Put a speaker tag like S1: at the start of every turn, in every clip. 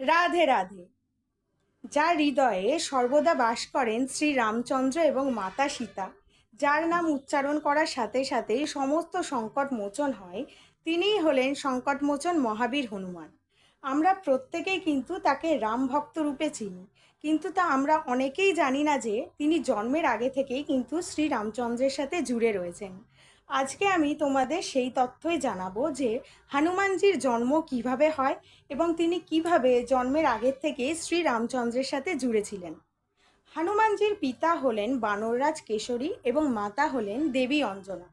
S1: রাধে রাধে। যার হৃদয়ে সর্বদা বাস করেন শ্রী রামচন্দ্র এবং মাতা সীতা, যার নাম উচ্চারণ করার সাথে সাথে সমস্ত সংকট মোচন হয়, তিনিই হলেন সংকটমোচন মহাবীর হনুমান। আমরা প্রত্যেকেই কিন্তু তাকে রাম ভক্ত রূপে চিনি, কিন্তু তা আমরা অনেকেই জানি না যে তিনি জন্মের আগে থেকেই কিন্তু শ্রী রামচন্দ্রের সাথে জুড়ে রয়েছেন। আজকে আমি তোমাদের সেই তথ্যই জানাব যে হনুমানজির জন্ম কীভাবে হয় এবং তিনি কীভাবে জন্মের আগের থেকে শ্রী রামচন্দ্রের সাথে জুড়েছিলেন। হনুমানজির পিতা হলেন বানররাজ কেশরী এবং মাতা হলেন দেবী অঞ্জনা।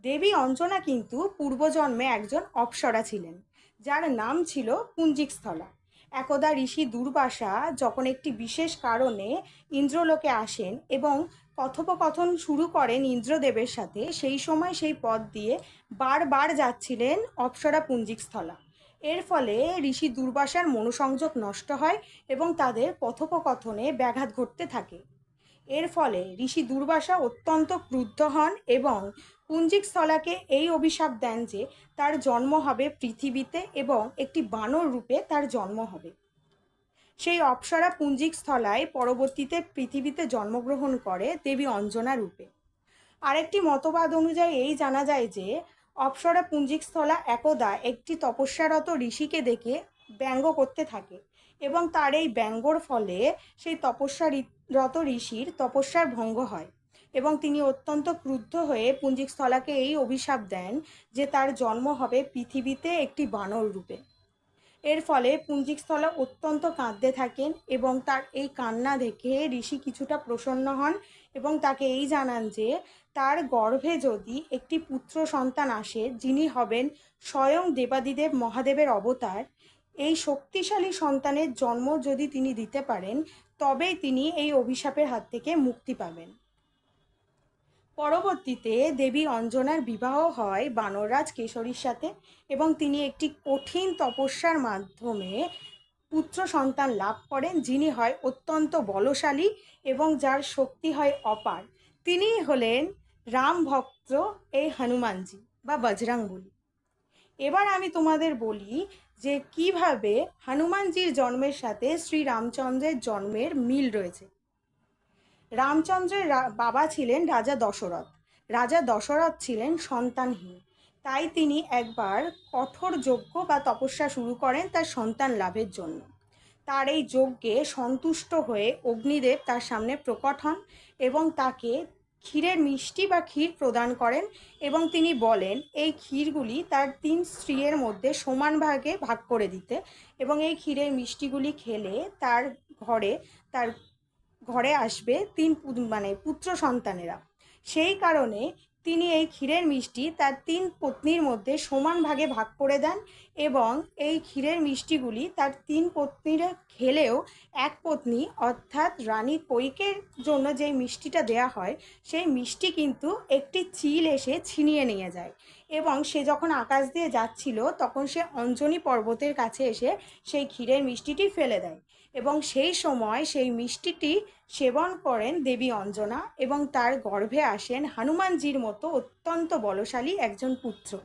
S1: দেবী অঞ্জনা কিন্তু পূর্বজন্মে একজন অপ্সরা ছিলেন, যার নাম ছিল পুঞ্জিকস্থলা। একদা ঋষি দুর্বাসা যখন একটি বিশেষ কারণে ইন্দ্রলোকে আসেন এবং কথোপকথন শুরু করেন ইন্দ্রদেবের সাথে, সেই সময় সেই পথ দিয়ে বারবার যাচ্ছিলেন অপ্সরা পুঞ্জিকস্থলা। এর ফলে ঋষি দুর্বাসার মনোসংযোগ নষ্ট হয় এবং তাদের কথোপকথনে ব্যাঘাত ঘটতে থাকে। এর ফলে ঋষি দুর্বাসা অত্যন্ত ক্রুদ্ধ হন এবং পুঞ্জিকস্থলাকে এই অভিশাপ দেন যে তার জন্ম হবে পৃথিবীতে এবং একটি বানর রূপে তার জন্ম হবে। সেই অপ্সরা পুঞ্জিক স্থলায় পরবর্তীতে পৃথিবীতে জন্মগ্রহণ করে দেবী অঞ্জনা রূপে। আরেকটি মতবাদ অনুযায়ী এই জানা যায় যে অপ্সরা পুঞ্জিক স্থলা একদা একটি তপস্যারত ঋষিকে দেখে ব্যঙ্গ করতে থাকে এবং তার এই ব্যঙ্গর ফলে সেই তপস্যারত ঋষির তপস্যার ভঙ্গ হয়। এবং তিনি অত্যন্ত ক্রুদ্ধ হয়ে পুঞ্জিক স্থলাকে এই অভিশাপ দেন যে তার জন্ম হবে পৃথিবীতে একটি বানর রূপে। এর ফলে পুঞ্জিকস্থলা অত্যন্ত কাঁদতে থাকেন এবং তার এই কান্না দেখে ঋষি কিছুটা প্রসন্ন হন এবং তাকে এই জানান যে তার গর্ভে যদি একটি পুত্র সন্তান আসে, যিনি হবেন স্বয়ং দেবাদিদেব মহাদেবের অবতার, এই শক্তিশালী সন্তানের জন্ম যদি তিনি দিতে পারেন, তবেই তিনি এই অভিশাপের হাত থেকে মুক্তি পাবেন। পরবর্তীতে দেবী অঞ্জনার বিবাহ হয় বানররাজ কেশরীর সাথে এবং তিনি একটি কঠিন তপস্যার মাধ্যমে পুত্র সন্তান লাভ করেন, যিনি হয় অত্যন্ত বলশালী এবং যার শক্তি হয় অপার। তিনি হলেন রাম ভক্ত এই হনুমানজি বা বজরাং বলি এবার আমি তোমাদের বলি যে কীভাবে হনুমানজির জন্মের সাথে শ্রী রামচন্দ্রের জন্মের মিল রয়েছে। রামচন্দ্রের বাবা ছিলেন রাজা দশরথ। রাজা দশরথ ছিলেন সন্তানহীন। তাই তিনি একবার কঠোর যজ্ঞ বা তপস্যা শুরু করেন তার সন্তান লাভের জন্য। তার এই যজ্ঞে সন্তুষ্ট হয়ে অগ্নিদেব তার সামনে প্রকট হন এবং তাকে ক্ষীরের মিষ্টি বা ক্ষীর প্রদান করেন এবং তিনি বলেন, এই ক্ষীরগুলি তার তিন স্ত্রীর মধ্যে সমান ভাগে ভাগ করে দিতে এবং এই ক্ষীরের মিষ্টিগুলি খেলে তার ঘরে তার ঘরে আসবে তিন মানে পুত্র সন্তানেরা। সেই কারণে তিনি এই ক্ষীরের মিষ্টি তার তিন পত্নীর মধ্যে সমান ভাগে ভাগ করে দেন এবং এই ক্ষীরের মিষ্টিগুলি তার তিন পত্নীরা খেলেও এক পত্নী অর্থাৎ রানী কৈকের জন্য যে মিষ্টিটা দেয়া হয়, সেই মিষ্টি কিন্তু একটি চিল এসে ছিনিয়ে নিয়ে যায়। এবং সে যখন আকাশ দিয়ে যাচ্ছিল, তখন সে অঞ্জনী পর্বতের কাছে এসে সেই ক্ষীরের মিষ্টিটি ফেলে দেয় এবং সেই সময় সেই মিষ্টিটি সেবন করেন দেবী অঞ্জনা এবং তার গর্ভে আসেন হনুমানজির মতো অত্যন্ত বলশালী একজন পুত্র।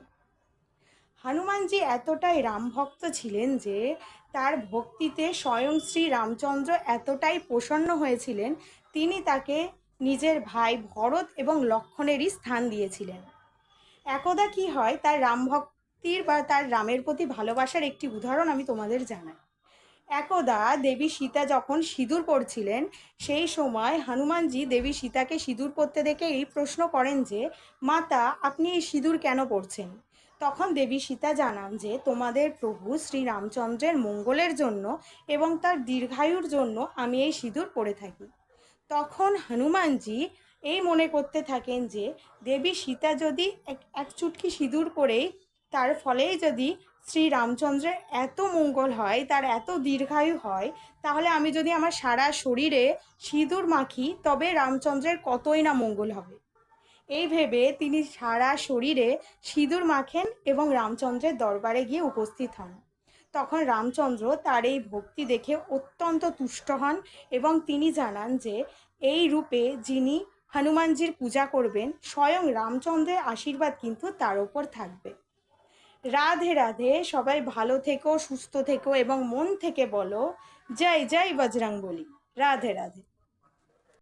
S1: হনুমানজি এতটাই রামভক্ত ছিলেন যে তার ভক্তিতে স্বয়ং শ্রী রামচন্দ্র এতটাই প্রসন্ন হয়েছিলেন, তিনি তাকে নিজের ভাই ভরত এবং লক্ষণেরই স্থান দিয়েছিলেন। একদা কি হয়, তার রামভক্তির বা তার রামের প্রতি ভালোবাসার একটি উদাহরণ আমি তোমাদের জানাই। একদা দেবী সীতা যখন সিঁদুর পড়ছিলেন সেই সময় হনুমানজি দেবী সীতাকে সিঁদুর পরতে দেখে এই প্রশ্ন করেন যে, মাতা, আপনি এই সিঁদুর কেন পড়ছেন তখন দেবী সীতা জানান যে, তোমাদের প্রভু শ্রী রামচন্দ্রের মঙ্গলের জন্য এবং তার দীর্ঘায়ুর জন্য আমি এই সিঁদুর পরে থাকি। তখন হনুমানজি এই মনে করতে থাকেন যে দেবী সীতা যদি এক এক চুটকি সিঁদুর পরেই তার ফলেই যদি শ্রী রামচন্দ্রের এত মঙ্গল হয়, তার এত দীর্ঘায়ু হয়, তাহলে আমি যদি আমার সারা শরীরে সিঁদুর মাখি, তবে রামচন্দ্রের কতই না মঙ্গল হবে। এই ভেবে তিনি সারা শরীরে সিঁদুর মাখেন এবং রামচন্দ্রের দরবারে গিয়ে উপস্থিত হন। তখন রামচন্দ্র তার এই ভক্তি দেখে অত্যন্ত তুষ্ট হন এবং তিনি জানান যে, এই রূপে যিনি হনুমানজির পূজা করবেন, স্বয়ং রামচন্দ্রের আশীর্বাদ কিন্তু তার ওপর থাকবে। রাধে রাধে, সবাই ভালো থেকো, সুস্থ থেকো এবং মন থেকে বলো, জয় জয় বজরং বলি রাধে রাধে।